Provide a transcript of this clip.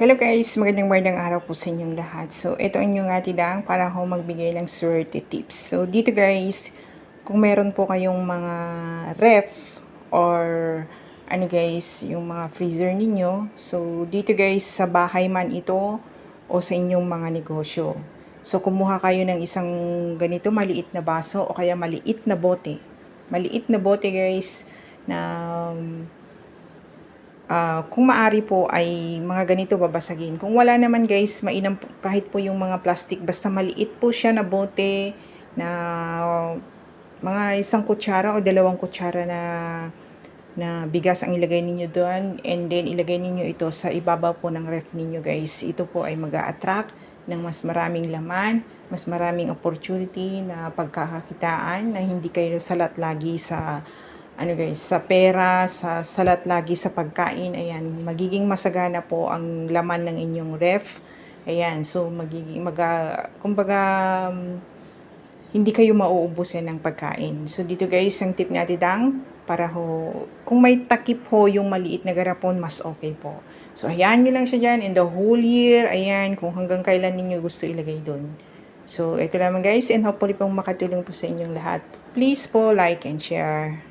Hello guys, magandang magandang araw po sa inyong lahat. So, ito ang inyong atidang para ho magbigay ng swerte tips. So, dito guys, kung meron po kayong mga ref or ano guys, yung mga freezer ninyo. So, dito guys, sa bahay man ito o sa inyong mga negosyo. So, kumuha kayo ng isang ganito maliit na baso o kaya maliit na bote. Maliit na bote guys na Ah, kung maari po ay mga ganito babasagin. Kung wala naman guys, mainam po, kahit po yung mga plastic, basta maliit po siya na bote na mga isang kutsara o dalawang kutsara na na bigas ang ilagay ninyo doon and then ilagay ninyo ito sa ibabaw po ng ref ninyo guys. Ito po ay mag attract ng mas maraming laman, mas maraming opportunity na pagkakakitaan na hindi kayo salat lagi sa ano guys, sa pera, sa salat lagi sa pagkain, ayan, magiging masagana po ang laman ng inyong ref. Ayan, so magiging, maga, kumbaga, um, hindi kayo mauubusan ng pagkain. So dito guys, ang tip natin dang, para ho, kung may takip ho yung maliit na garapon, mas okay po. So ayan nyo lang siya dyan, in the whole year, ayan, kung hanggang kailan ninyo gusto ilagay doon. So ito naman guys, and hopefully pong makatulong po sa inyong lahat. Please po like and share.